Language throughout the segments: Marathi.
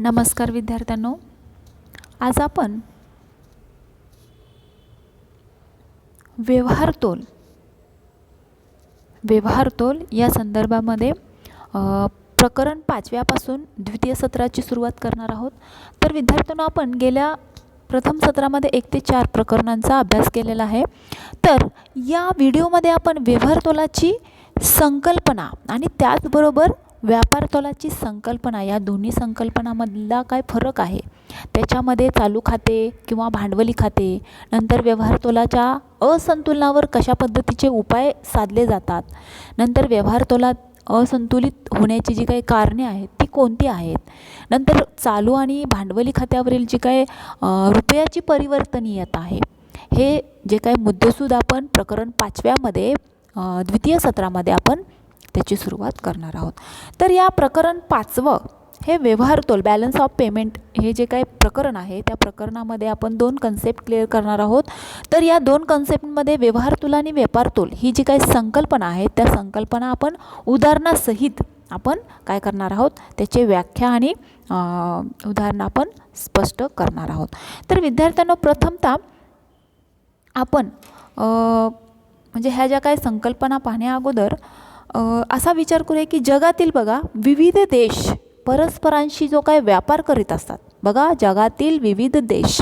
नमस्कार विद्यार्थ्यांनो. आज आपण व्यवहारतोल व्यवहारतोल या संदर्भामध्ये प्रकरण पाचव्यापासून द्वितीय सत्राची सुरुवात करणार आहोत. तर विद्यार्थ्यांनो आपण गेल्या प्रथम सत्रामध्ये एक ते चार प्रकरणांचा अभ्यास केलेला आहे. तर या व्हिडिओमध्ये आपण व्यवहारतोलाची संकल्पना आणि त्याचबरोबर व्यापारतोलाची संकल्पना या दोन्ही संकल्पनामधला काय फरक आहे? त्याच्यामध्ये चालू खाते किंवा भांडवली खाते नंतर व्यवहारतोलाच्या असंतुलनावर कशा पद्धतीचे उपाय साधले जातात नंतर व्यवहारतोलात असंतुलित होण्याची जी काही कारणे आहेत ती कोणती आहेत? नंतर चालू आणि भांडवली खात्यावरील जी काही रुपयाची परिवर्तनीयता आहे हे जे काही मुद्देसूद आपण प्रकरण पाचव्यामध्ये द्वितीय सत्रामध्ये आपण त्याची सुरुवात करणार आहोत. तर या प्रकरण पाचवं हे व्यवहारतोल बॅलन्स ऑफ पेमेंट हे जे काही प्रकरण आहे त्या प्रकरणामध्ये आपण दोन कन्सेप्ट क्लिअर करणार आहोत. तर या दोन कन्सेप्टमध्ये व्यवहारतोल आणि व्यापारतोल ही जी काही संकल्पना आहे त्या संकल्पना आपण उदाहरणासहित आपण काय करणार आहोत त्याचे व्याख्या आणि उदाहरणं आपण स्पष्ट करणार आहोत. तर विद्यार्थ्यांना प्रथमतः आपण म्हणजे ह्या ज्या काही संकल्पना पाहण्या अगोदर असा विचार करूया की जगातील बघा विविध देश परस्परांशी जो काय व्यापार करीत असतात. बघा जगातील विविध देश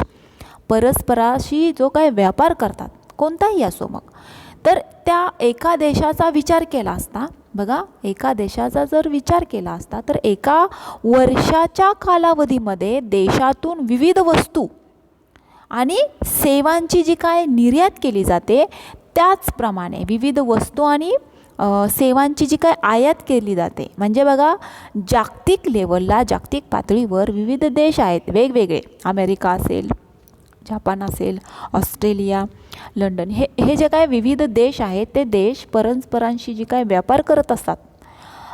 परस्पराशी जो काय व्यापार करतात. कोणताही असो मग. तर त्या एका देशाचा विचार केला असता बघा एका देशाचा जर विचार केला असता तर एका वर्षाच्या कालावधीमध्ये देशातून विविध वस्तू आणि सेवांची जी काय निर्यात केली जाते त्याचप्रमाणे विविध वस्तू आणि सेवांची जी काय आयात केली जाते. म्हणजे बघा जागतिक लेवलला जागतिक पातळीवर विविध देश आहेत. वेगवेगळे. अमेरिका असेल जापान असेल ऑस्ट्रेलिया लंडन. हे हे जे काय विविध देश आहेत ते देश परस्परांशी जी काय व्यापार करत असतात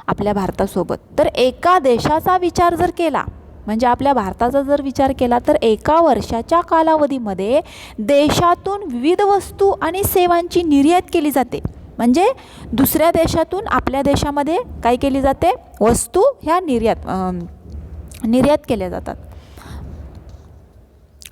आपल्या भारतासोबत. तर एका देशाचा विचार जर केला म्हणजे आपल्या भारताचा जर विचार केला तर एका वर्षाच्या कालावधीमध्ये देशातून विविध वस्तू आणि सेवांची निर्यात केली जाते. म्हणजे दुसऱ्या देशातून आपल्या देशामध्ये काय केली जाते? वस्तू ह्या निर्यात निर्यात केल्या जातात.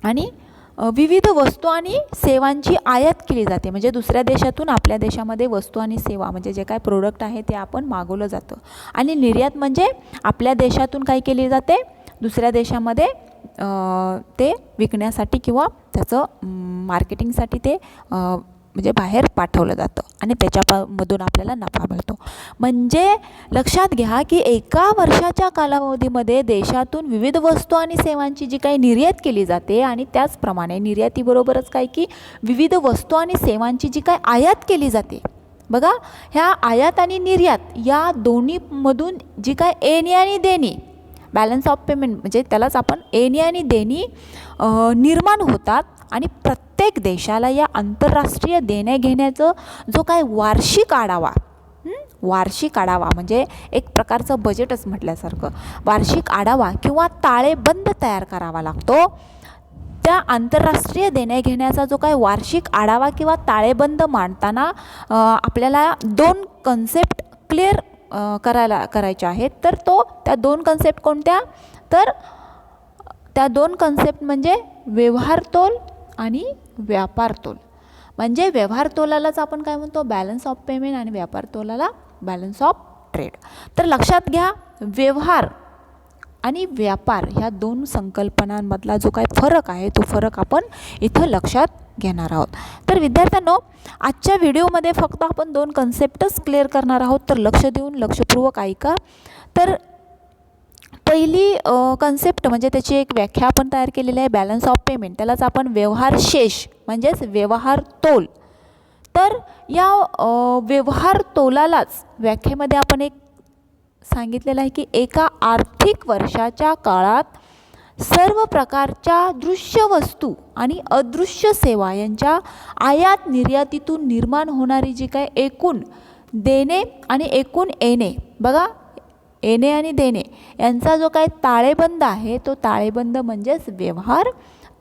आणि विविध वस्तू आणि सेवांची आयात केली जाते. म्हणजे दुसऱ्या देशातून आपल्या देशामध्ये वस्तू आणि सेवा म्हणजे जे काय प्रोडक्ट आहे ते आपण मागवलं जातं. आणि निर्यात म्हणजे आपल्या देशातून काय केली जाते? दुसऱ्या देशामध्ये ते विकण्यासाठी किंवा त्याचं मार्केटिंगसाठी ते म्हणजे बाहेर पाठवलं जातं आणि त्याच्यामधून आपल्याला नफा मिळतो. म्हणजे लक्षात घ्या की एका वर्षाच्या कालावधीमध्ये देशातून विविध वस्तू आणि सेवांची जी काही निर्यात केली जाते आणि त्याचप्रमाणे निर्यातीबरोबरच काय की विविध वस्तू आणि सेवांची जी काय आयात केली जाते. बघा ह्या आयात आणि निर्यात या दोन्हीमधून जी काय एनी आणि देणी बॅलन्स ऑफ पेमेंट म्हणजे त्यालाच आपण एनी आणि देणी निर्माण होतात. आणि प्रत्येक देशाला या आंतरराष्ट्रीय देण्याघेण्याचं जो काय वार्षिक आढावा वार्षिक आढावा म्हणजे एक प्रकारचं बजेटच म्हटल्यासारखं. वार्षिक आढावा किंवा ताळेबंद तयार करावा लागतो. त्या आंतरराष्ट्रीय देण्याघेण्याचा जो काय वार्षिक आढावा किंवा ताळेबंद मांडताना आपल्याला दोन कन्सेप्ट क्लिअर करायला करायच्या आहेत. तर तो त्या दोन कन्सेप्ट कोणत्या? तर त्या दोन कन्सेप्ट म्हणजे व्यवहारतोल आणि व्यापारतोल म्हणजे व्यवहारतोलालाच आपण काय म्हणतो? बॅलन्स ऑफ पेमेंट आणि व्यापारतोलाला बॅलन्स ऑफ ट्रेड तर लक्षात घ्या व्यवहार आणि व्यापार ह्या दोन संकल्पनांमधला जो काय फरक आहे तो फरक आपण इथं लक्षात घेणार आहोत. तर विद्यार्थ्यांनो आजच्या व्हिडिओमध्ये फक्त आपण दोन कन्सेप्टच क्लिअर करणार आहोत. तर लक्ष देऊन लक्षपूर्वक ऐका. तर पहिली कन्सेप्ट म्हणजे त्याची एक व्याख्या आपण तयार केलेली आहे बॅलन्स ऑफ पेमेंट त्यालाच आपण व्यवहार शेष म्हणजेच व्यवहार तोल. तर या व्यवहार तोलालाच व्याख्येमध्ये आपण एक सांगितलेलं आहे की एका आर्थिक वर्षाच्या काळात सर्व प्रकारच्या दृश्य वस्तू आणि अदृश्य सेवा यांच्या आयात निर्यातीतून निर्माण होणारी जी काय एकूण देणे आणि एकूण येणे. बघा येणे आणि देणे. यांचा जो काय ताळेबंद आहे तो ताळेबंद म्हणजेच व्यवहार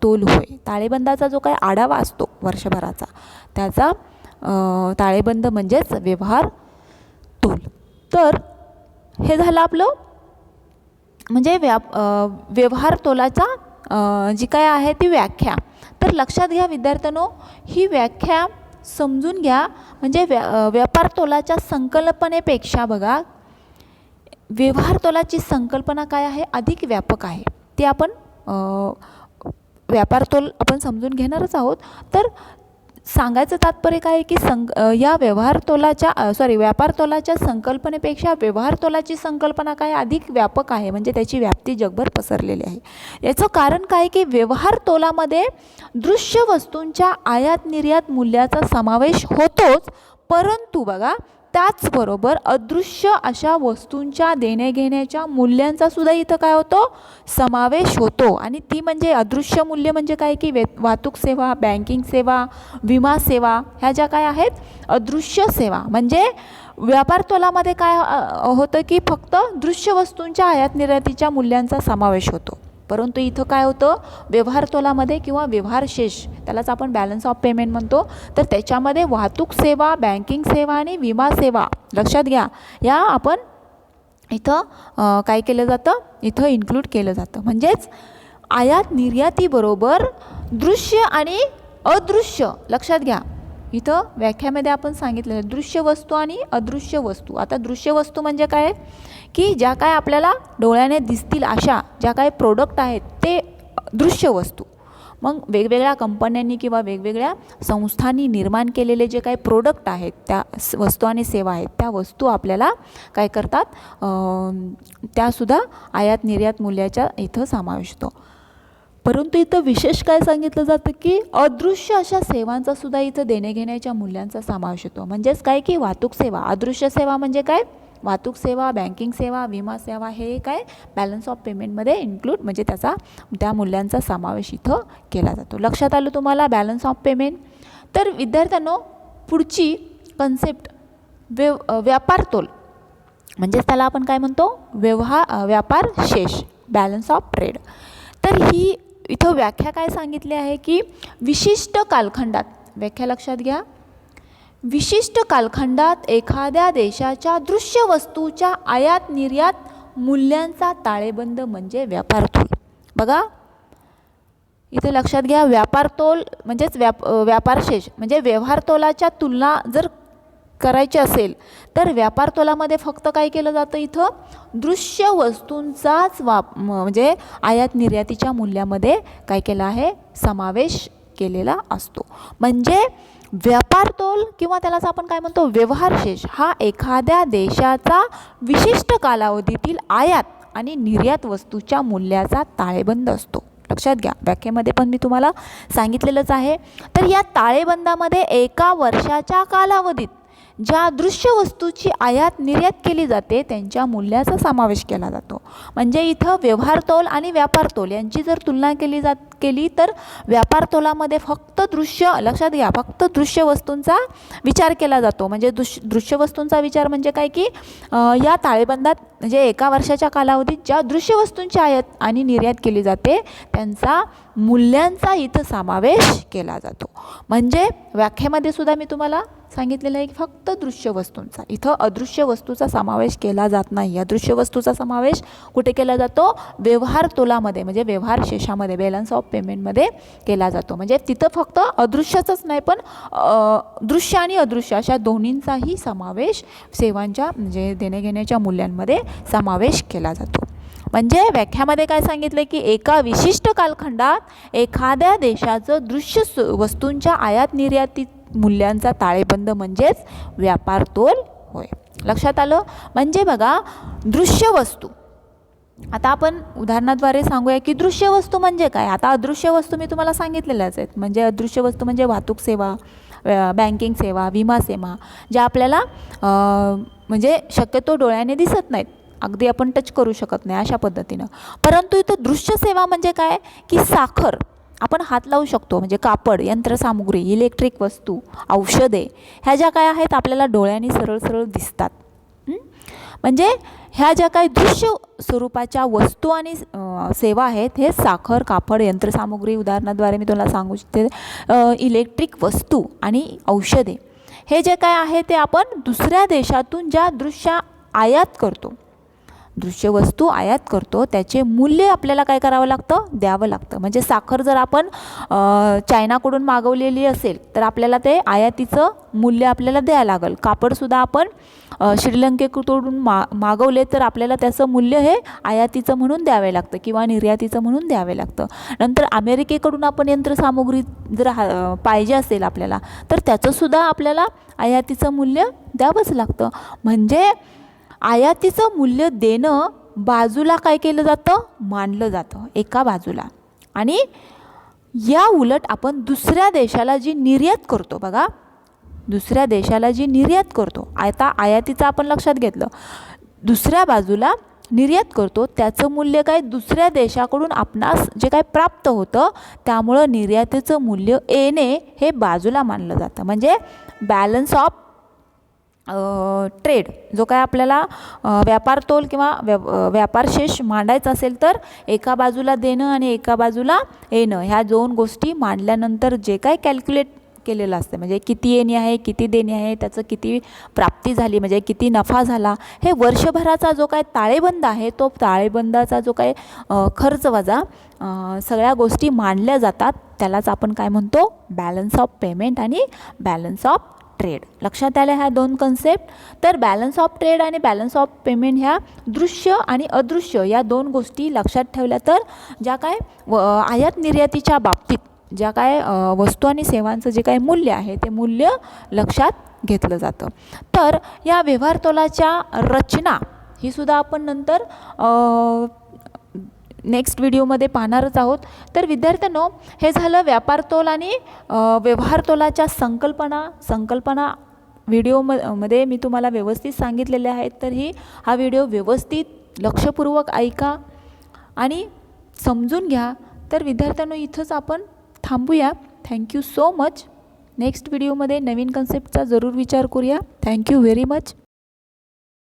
तोल होय. ताळेबंदाचा जो काय आढावा असतो वर्षभराचा त्याचा ताळेबंद म्हणजेच व्यवहार तोल. तर हे झालं आपलं म्हणजे व्याप व्यवहार तोलाचा जी काय आहे ती व्याख्या. तर लक्षात घ्या विद्यार्थ्यांनो ही व्याख्या समजून घ्या. म्हणजे व्या व्यापार तोलाच्या संकल्पनेपेक्षा बघा व्यवहार तोलाची संकल्पना काय आहे? अधिक व्यापक आहे. ते आपण व्यापार तोल आपण समजून घेणारच आहोत. तर सांगायचं तात्पर्य काय आहे की संक या व्यवहार तोलाच्या सॉरी व्यापार तोलाच्या संकल्पनेपेक्षा व्यवहार तोलाची संकल्पना काय अधिक व्यापक आहे? म्हणजे त्याची व्याप्ती जगभर पसरलेली आहे. याचं कारण काय की व्यवहार तोलामध्ये दृश्य वस्तूंच्या आयात निर्यात मूल्याचा समावेश होतोच परंतु बघा त्याचबरोबर अदृश्य अशा वस्तूंच्या देण्याघेण्याच्या मूल्यांचा सुद्धा इथं काय होतो? समावेश होतो. आणि ती म्हणजे अदृश्य मूल्य म्हणजे काय? की वे वाहतूक सेवा बँकिंग सेवा विमा सेवा ह्या ज्या काय आहेत? अदृश्य सेवा. म्हणजे व्यापार तोलामध्ये काय होतं की फक्त दृश्य वस्तूंच्या आयात निर्यातीच्या मूल्यांचा समावेश होतो. परंतु इथं काय होतं व्यवहार तोलामध्ये किंवा व्यवहार शेष त्यालाच आपण बॅलन्स ऑफ पेमेंट म्हणतो. तर त्याच्यामध्ये वाहतूक सेवा बँकिंग सेवा आणि विमा सेवा लक्षात घ्या. या आपण इथं काय केलं जातं? इथं इन्क्लूड केलं जातं. म्हणजेच आयात निर्यातीबरोबर दृश्य आणि अदृश्य लक्षात घ्या. इथं व्याख्यामध्ये आपण सांगितलेलं दृश्य वस्तू आणि अदृश्य वस्तू आता दृश्य वस्तू म्हणजे काय? की ज्या काय आपल्याला डोळ्याने दिसतील अशा ज्या काय प्रोडक्ट आहेत ते दृश्य वस्तू मग वेगवेगळ्या कंपन्यांनी किंवा वेगवेगळ्या संस्थांनी निर्माण केलेले जे काही प्रोडक्ट आहेत त्या वस्तू आणि सेवा आहेत त्या वस्तू आपल्याला काय करतात? त्यासुद्धा आयात निर्यात मूल्याच्या इथं समावेश होतो परंतु इथं विशेष काय सांगितलं जातं की अदृश्य अशा सेवांचा सुद्धा इथं देण्याघेण्याच्या मूल्यांचा समावेश होतो. म्हणजेच काय की वाहतूक सेवा. अदृश्य सेवा म्हणजे काय? वाहतूक सेवा बँकिंग सेवा विमा सेवा हे काय? बॅलन्स ऑफ पेमेंटमध्ये इन्क्लूड म्हणजे त्याचा त्या मूल्यांचा समावेश इथं केला जातो. लक्षात आलं तुम्हाला? बॅलन्स ऑफ पेमेंट तर विद्यार्थ्यांनो पुढची कन्सेप्ट व्य व्यापार तोल. म्हणजेच त्याला आपण काय म्हणतो? व्यवहार व्यापार शेष. बॅलन्स ऑफ ट्रेड तर ही इथं व्याख्या काय सांगितली आहे की विशिष्ट कालखंडात व्याख्या लक्षात घ्या. विशिष्ट कालखंडात एखाद्या देशाच्या दृश्य वस्तूच्या आयात निर्यात मूल्यांचा ताळेबंद म्हणजे व्यापार तोल. बघा. इथे लक्षात घ्या व्यापार तोल म्हणजेच व्याप व्यापारशेष म्हणजे व्यवहार तोलाच्या तुलना जर करायची असेल तर व्यापार तोलामध्ये फक्त काय केलं जातं इथं? दृश्य वस्तूंचाच वाप म्हणजे आयात निर्यातीच्या मूल्यामध्ये काय केलं आहे? समावेश केलेला असतो. म्हणजे व्यापार तोल किंवा त्यालाच आपण काय म्हणतो? व्यवहार शेष हा एखाद्या देशाचा विशिष्ट कालावधीतील आयात आणि निर्यात वस्तूच्या मूल्याचा ताळेबंद असतो. लक्षात घ्या. व्याख्येमध्ये पण मी तुम्हाला सांगितलेलंच आहे. तर या ताळेबंदामध्ये एका वर्षाच्या कालावधीत ज्या दृश्य वस्तूची आयात निर्यात केली जाते त्यांच्या मूल्याचा समावेश केला जातो. म्हणजे इथं व्यवहार तोल आणि व्यापार तोल यांची जर तुलना केली जात केली तर व्यापार तोलामध्ये फक्त दृश्य लक्षात घ्या फक्त दृश्य वस्तूंचा विचार केला जातो. म्हणजे दृश्य दृश्य वस्तूंचा विचार म्हणजे काय की या ताळेबंदात म्हणजे एका वर्षाच्या कालावधीत ज्या दृश्य वस्तूंची आयात आणि निर्यात केली जाते त्यांचा मूल्यांचा इथं समावेश केला जातो. म्हणजे व्याख्येमध्ये सुद्धा मी तुम्हाला सांगितलेलं आहे की फक्त दृश्य वस्तूंचा इथं अदृश्य वस्तूचा समावेश केला जात नाही. अदृश्य वस्तूचा समावेश कुठे केला जातो? व्यवहार तोलामध्ये म्हणजे व्यवहार शेषामध्ये बॅलन्स ऑफ पेमेंटमध्ये केला जातो. म्हणजे तिथं फक्त अदृश्याचंच नाही पण दृश्य आणि अदृश्य अशा दोन्हींचाही समावेश सेवांच्या म्हणजे देण्याघेण्याच्या मूल्यांमध्ये समावेश केला जातो. म्हणजे व्याख्यामध्ये काय सांगितलं की एका विशिष्ट कालखंडात एखाद्या देशाचं दृश्य वस्तूंच्या आयात निर्यातीत मूल्यांचा ताळेबंद म्हणजेच व्यापार तोल होय. लक्षात आलं? म्हणजे बघा दृश्य वस्तू आता आपण उदाहरणाद्वारे सांगूया की दृश्य वस्तू म्हणजे काय? आता अदृश्य वस्तू मी तुम्हाला सांगितलेल्याच आहेत. म्हणजे अदृश्य वस्तू म्हणजे वाहतूक सेवा बँकिंग सेवा विमा सेवा ज्या आपल्याला म्हणजे शक्यतो डोळ्याने दिसत नाहीत. अगदी आपण टच करू शकत नाही अशा पद्धतीनं. परंतु इथं दृश्य सेवा म्हणजे काय? की साखर. आपण हात लावू शकतो म्हणजे कापड यंत्रसामुग्री इलेक्ट्रिक वस्तू औषधे ह्या ज्या काय आहेत आपल्याला डोळ्यांनी सरळ सरळ दिसतात. म्हणजे ह्या ज्या काही दृश्य स्वरूपाच्या वस्तू आणि सेवा आहेत हे साखर कापड यंत्रसामुग्री उदाहरणाद्वारे मी तुला सांगू शकते इलेक्ट्रिक वस्तू आणि औषधे हे जे काय आहे ते आपण दुसऱ्या देशातून ज्या दृश्या आयात करतो दृश्य वस्तू आयात करतो त्याचे मूल्य आपल्याला काय करावं लागतं? द्यावं लागतं. म्हणजे साखर जर आपण चायनाकडून मागवलेली असेल तर आपल्याला ते आयातीचं मूल्य आपल्याला द्यावं लागेल. कापडसुद्धा आपण श्रीलंकेकडून मा मागवले तर आपल्याला त्याचं मूल्य हे आयातीचं म्हणून द्यावे लागतं किंवा निर्यातीचं म्हणून द्यावे लागतं. नंतर अमेरिकेकडून आपण यंत्रसामुग्री जर हा पाहिजे असेल आपल्याला तर त्याचंसुद्धा आपल्याला आयातीचं मूल्य द्यावंच लागतं. म्हणजे आयातीचं मूल्य देणं बाजूला काय केलं जातं? मानलं जातं एका बाजूला. आणि या उलट आपण दुसऱ्या देशाला जी निर्यात करतो बघा दुसऱ्या देशाला जी निर्यात करतो आता आयातीचं आपण लक्षात घेतलं दुसऱ्या बाजूला निर्यात करतो त्याचं मूल्य काय? दुसऱ्या देशाकडून आपणास जे काय प्राप्त होतं त्यामुळं निर्यातीचं मूल्य येणे हे बाजूला मानलं जातं. म्हणजे बॅलन्स ऑफ ट्रेड जो काय आपल्याला व्यापार तोल किंवा व्या व्यापारशेष मांडायचा असेल तर एका बाजूला देणं आणि एका बाजूला येणं ह्या दोन गोष्टी मांडल्यानंतर जे काय कॅल्क्युलेट केलेलं असतं म्हणजे किती येणे आहे किती देणे आहे त्याचं किती प्राप्ती झाली म्हणजे किती नफा झाला हे वर्षभराचा जो काय ताळेबंद आहे तो ताळेबंदाचा जो काय खर्च वजा सगळ्या गोष्टी मांडल्या जातात त्यालाच आपण काय म्हणतो? बॅलन्स ऑफ पेमेंट आणि बॅलन्स ऑफ ट्रेड लक्षात आल्या ह्या दोन कन्सेप्ट तर बॅलन्स ऑफ ट्रेड आणि बॅलन्स ऑफ पेमेंट ह्या दृश्य आणि अदृश्य या दोन गोष्टी लक्षात ठेवल्या तर ज्या काय व आयात निर्यातीच्या बाबतीत ज्या काय वस्तू आणि सेवांचं जे काय मूल्य आहे ते मूल्य लक्षात घेतलं जातं. तर या व्यवहार तोलाच्या रचना ही सुद्धा आपण नंतर नेक्स्ट व्हिडिओमध्ये पाहणारच आहोत. तर विद्यार्थ्यांनो हे झालं व्यापार तोल आणि व्यवहारतोलाच्या व्यवहार तोलाच्या संकल्पना संकल्पना व्हिडिओ म मध्ये मी तुम्हाला व्यवस्थित सांगितलेले आहेत. तर ही हा व्हिडिओ व्यवस्थित लक्षपूर्वक ऐका आणि समजून घ्या. तर विद्यार्थ्यांनो इथंच आपण थांबूया. थँक्यू सो मच नेक्स्ट व्हिडिओमध्ये नवीन कन्सेप्टचा जरूर विचार करूया. Thank you very much